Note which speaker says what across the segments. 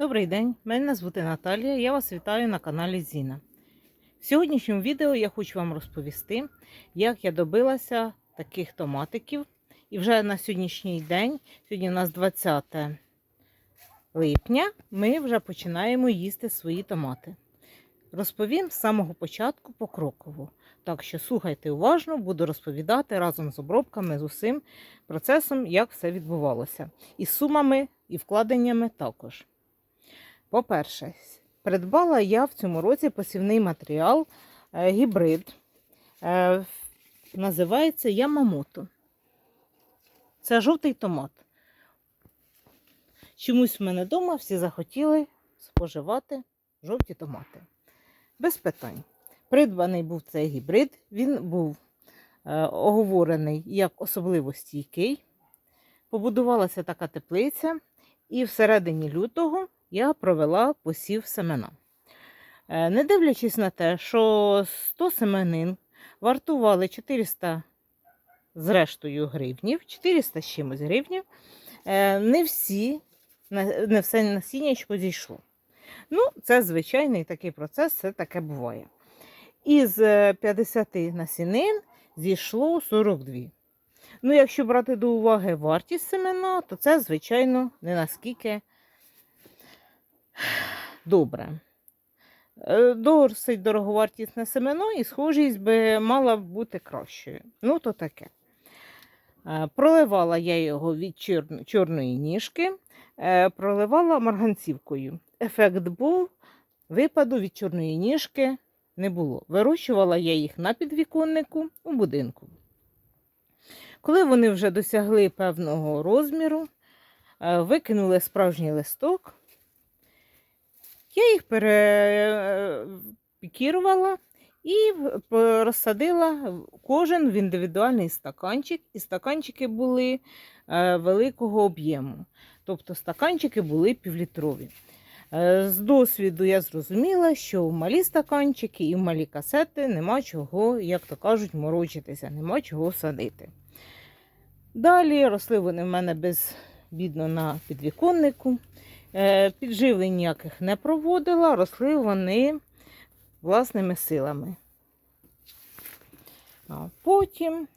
Speaker 1: Добрий день, мене звати Наталія. Я вас вітаю на каналі Зіна. В сьогоднішньому відео я хочу вам розповісти, як я добилася таких томатиків. І вже на сьогоднішній день, сьогодні у нас 20 липня, ми вже починаємо їсти свої томати. Розповім з самого початку покроково. Так що слухайте уважно, буду розповідати разом з обробками, з усім процесом, як все відбувалося. І з сумами, і вкладеннями також. По-перше, придбала я в цьому році посівний матеріал е, гібрид. Е, називається Ямамото. Це жовтий томат. Чомусь в мене вдома всі захотіли споживати жовті томати. Без питань. Придбаний був цей гібрид, він був е, оговорений як особливо стійкий. Побудувалася така теплиця, і всередині лютого я провела посів семена. Е, Не дивлячись на те, що 100 семенин вартували 400 зрештою гривнів, 400 з чимось гривнів, е, не всі, не все насіннячко зійшло. Ну, це звичайний такий процес, це таке буває. Із е, 50 насінин зійшло 42. Ну, якщо брати до уваги вартість семена, то це, звичайно, не наскільки добре. Е, Досить дороговартісне семено і схожість би мала бути кращою. Ну, то таке. Е, Проливала я його від чорної ніжки, е, проливала марганцівкою. Ефект був, випаду від чорної ніжки не було. Вирощувала я їх на підвіконнику у будинку. Коли вони вже досягли певного розміру, викинули справжній листок, я їх перепікірувала і розсадила кожен в індивідуальний стаканчик, і стаканчики були е, великого об'єму. Тобто стаканчики були півлітрові. Е, З досвіду я зрозуміла, що в малі стаканчики і в малі касети нема чого, як то кажуть, морочитися, нема чого садити. Далі росли вони в мене безбідно на підвіконнику. Е, Підживлень ніяких не проводила, росли вони власними силами. Потім,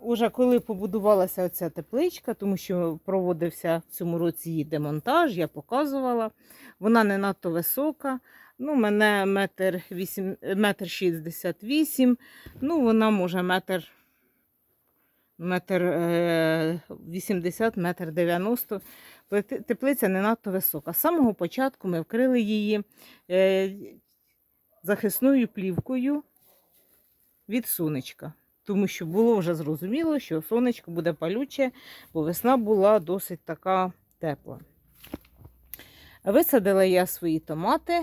Speaker 1: уже коли побудувалася оця тепличка, тому що проводився в цьому році її демонтаж, я показувала. Вона не надто висока. Ну, мене метр, вісім, метр 68, ну, вона може метр, метр е, 80, метр 90. Теплиця не надто висока. З самого початку ми вкрили її е, захисною плівкою від сонечка. Тому що було вже зрозуміло, що сонечко буде палюче, бо весна була досить така тепла. Висадила я свої томати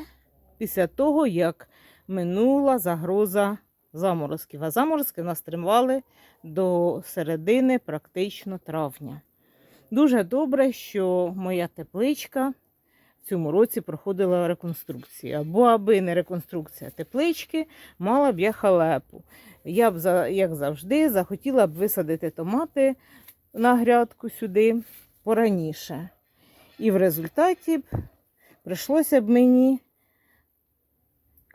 Speaker 1: після того, як минула загроза заморозків. А заморозки нас тривали до середини практично травня. Дуже добре, що моя тепличка в цьому році проходила реконструкцію. Або аби не реконструкція теплички, мала б я халепу. Я б, як завжди, захотіла б висадити томати на грядку сюди пораніше. І в результаті б прийшлося б мені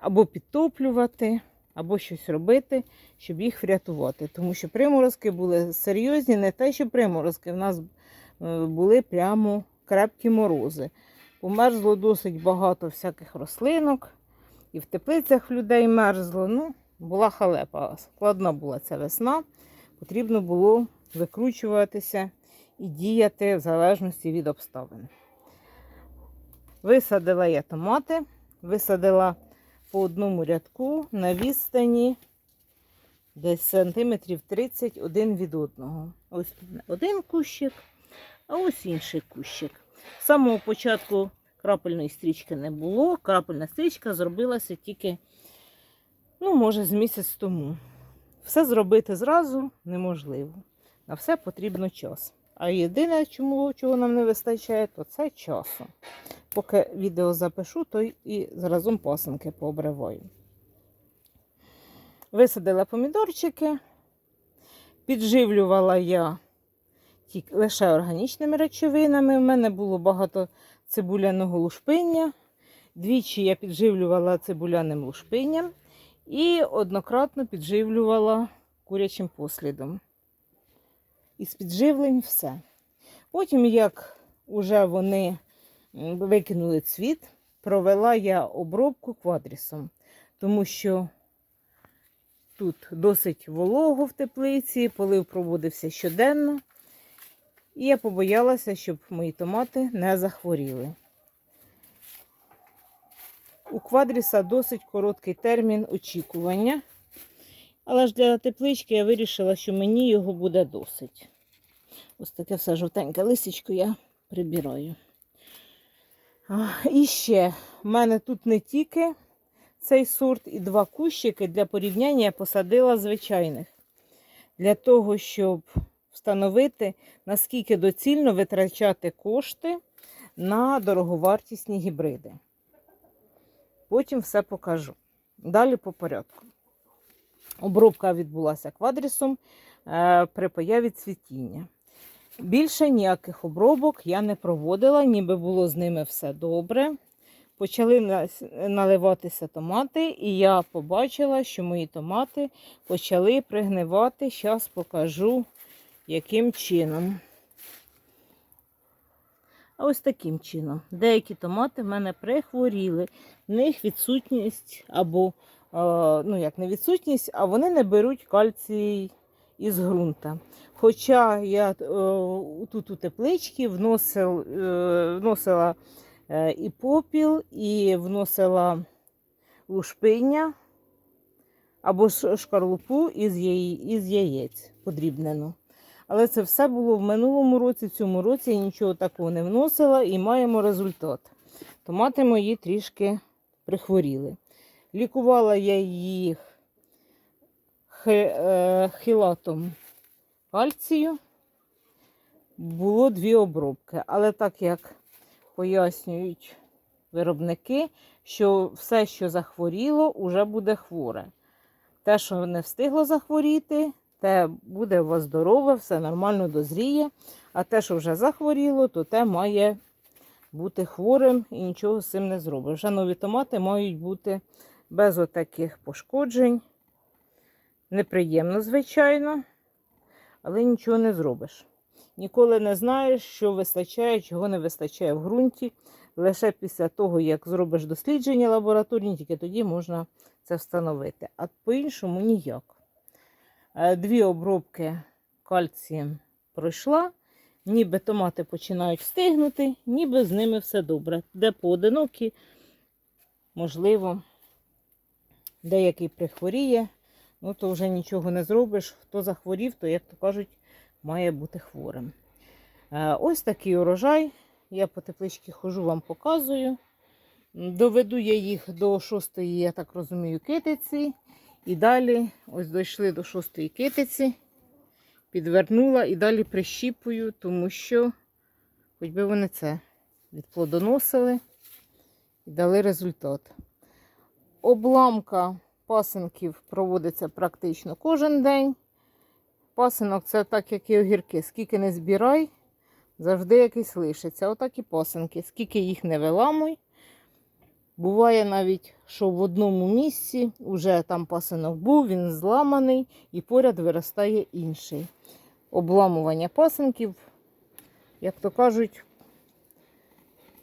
Speaker 1: або підтоплювати, або щось робити, щоб їх врятувати. Тому що приморозки були серйозні, не те, що приморозки. В нас були прямо крепкі морози. Померзло досить багато всяких рослинок, і в теплицях людей мерзло. Ну, була халепа. Складна була ця весна. Потрібно було викручуватися і діяти в залежності від обставин. Висадила я томати, висадила по одному рядку на відстані десь сантиметрів 30 один від одного. Ось один кущик, а ось інший кущик. З самого початку крапельної стрічки не було. Крапельна стрічка зробилася тільки, ну, може, з місяць тому. Все зробити зразу неможливо. На все потрібно час. А єдине, чому, чого нам не вистачає, то це часу. Поки відео запишу, то і зразом пасенки пообриваю. Висадила помідорчики, підживлювала я тільки лише органічними речовинами. У мене було багато цибуляного лушпиння. Двічі я підживлювала цибуляним лушпинням і однократно підживлювала курячим послідом. Із підживлень все. Потім, як уже вони викинули цвіт, провела я обробку квадрісом, тому що тут досить волого в теплиці, полив проводився щоденно. І я побоялася, щоб мої томати не захворіли. У квадріса досить короткий термін очікування. Але ж для теплички я вирішила, що мені його буде досить. Ось таке все жовтеньке листячко я прибираю. І ще в мене тут не тільки цей сорт і два кущики для порівняння я посадила звичайних. Для того, щоб встановити, наскільки доцільно витрачати кошти на дороговартісні гібриди. Потім все покажу. Далі по порядку. Обробка відбулася квадрісом е, при появі цвітіння. Більше ніяких обробок я не проводила, ніби було з ними все добре. Почали наливатися томати, і я побачила, що мої томати почали пригнивати. Зараз покажу, яким чином. А ось таким чином. Деякі томати в мене прихворіли. В них відсутність або, е, ну як не відсутність, а вони не беруть кальцій із ґрунта. Хоча я е, тут у тепличці е, вносила е, і попіл, і вносила лушпиння або шкарлупу із яєць подрібнену. Але це все було в минулому році, в цьому році я нічого такого не вносила і маємо результат. Томати мої трішки прихворіли. Лікувала я їх хи- е, кальцію. Було дві обробки, але так як пояснюють виробники, що все, що захворіло, вже буде хворе. Те, що не встигло захворіти, те буде у вас здорове, все нормально дозріє. А те, що вже захворіло, то те має бути хворим і нічого з цим не зробиш. Вже нові томати мають бути без отаких пошкоджень. Неприємно, звичайно, але нічого не зробиш. Ніколи не знаєш, що вистачає, чого не вистачає в ґрунті. Лише після того, як зробиш дослідження лабораторні, тільки тоді можна це встановити. А по-іншому ніяк. Е, Дві обробки кальцієм пройшла, ніби томати починають стигнути, ніби з ними все добре. Де поодинокі, можливо, деякий прихворіє, ну то вже нічого не зробиш. Хто захворів, то, як то кажуть, має бути хворим. Е, Ось такий урожай. Я по тепличці хожу, вам показую. Доведу я їх до шостої, я так розумію, китиці. І далі ось дійшли до шостої китиці, підвернула і далі прищіпую, тому що, хоч би вони це відплодоносили і дали результат. Обламка пасинків проводиться практично кожен день. Пасинок це так, як і огірки. Скільки не збирай, завжди якийсь лишиться. Отак і пасинки. Скільки їх не виламуй. Буває навіть, що в одному місці вже там пасинок був, він зламаний і поряд виростає інший. Обламування пасинків, як то кажуть,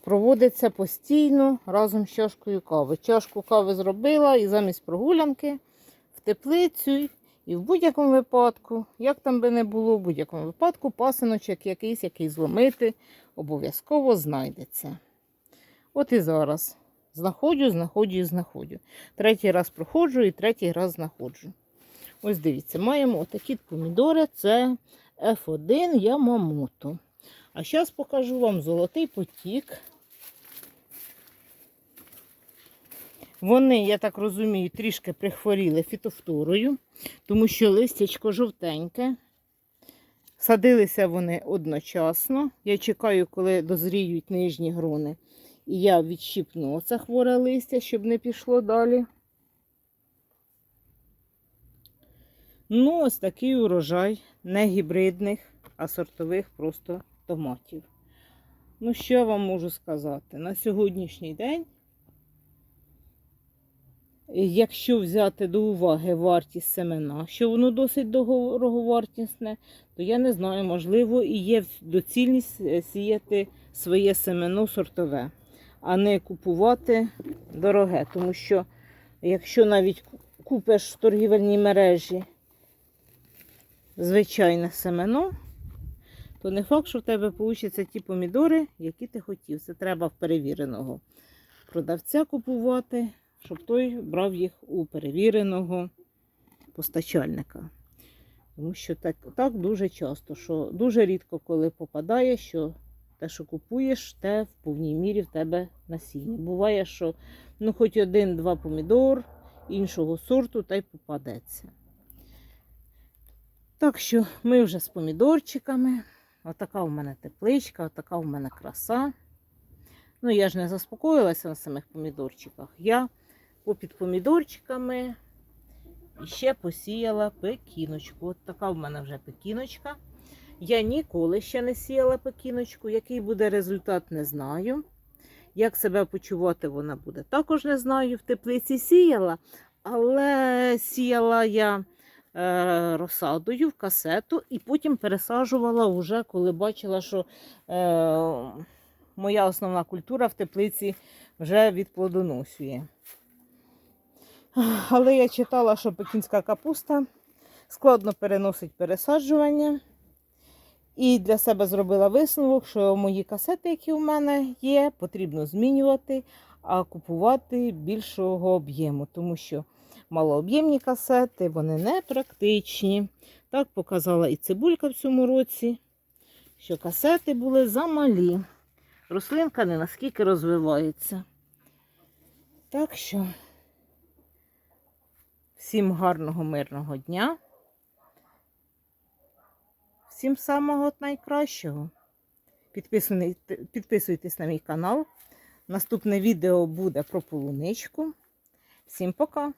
Speaker 1: проводиться постійно разом з чашкою кави. Чашку кави зробила і замість прогулянки в теплицю. І в будь-якому випадку, як там би не було, в будь-якому випадку пасиночок якийсь, який зломити, обов'язково знайдеться. От і зараз. Знаходжу, знаходжу і знаходжу. Третій раз проходжу і третій раз знаходжу. Ось дивіться, маємо отакі помідори. Це F1 Ямамото. А зараз покажу вам золотий потік. Вони, я так розумію, трішки прихворіли фітофторою, тому що листячко жовтеньке. Садилися вони одночасно. Я чекаю, коли дозріють нижні грони. Я відщипну оце хворе листя, щоб не пішло далі. Ну, ось такий урожай не гібридних, а сортових просто томатів. Ну, що я вам можу сказати? На сьогоднішній день, якщо взяти до уваги вартість семена, що воно досить дороговартісне, то я не знаю, можливо, і є доцільність е, сіяти своє семено сортове, а не купувати дороге. Тому що, якщо навіть купиш в торгівельній мережі звичайне семено, то не факт, що в тебе вийдуть ті помідори, які ти хотів. Це треба в перевіреного продавця купувати, щоб той брав їх у перевіреного постачальника. Тому що так, так дуже часто, що дуже рідко, коли попадає, що те, що купуєш, те в повній мірі в тебе насіння. Буває, що ну, хоч один-два помідор іншого сорту та й попадеться. Так що ми вже з помідорчиками. Отака у мене тепличка, отака у мене краса. Ну, я ж не заспокоїлася на самих помідорчиках. Я попід помідорчиками ще посіяла пекіночку. От така в мене вже пекіночка. Я ніколи ще не сіяла пекіночку. Який буде результат, не знаю. Як себе почувати вона буде, також не знаю. В теплиці сіяла, але сіяла я е, розсадою в касету і потім пересаджувала вже, коли бачила, що е, моя основна культура в теплиці вже відплодоносює. Але я читала, що пекінська капуста складно переносить пересаджування. І для себе зробила висновок, що мої касети, які у мене є, потрібно змінювати, а купувати більшого об'єму, тому що малооб'ємні касети, вони не практичні. Так показала і цибулька в цьому році, що касети були замалі. Рослинка не наскільки розвивається. Так що, всім гарного мирного дня. Всім самого найкращого. Підписуйтесь на мій канал. Наступне відео буде про полуничку. Всім пока!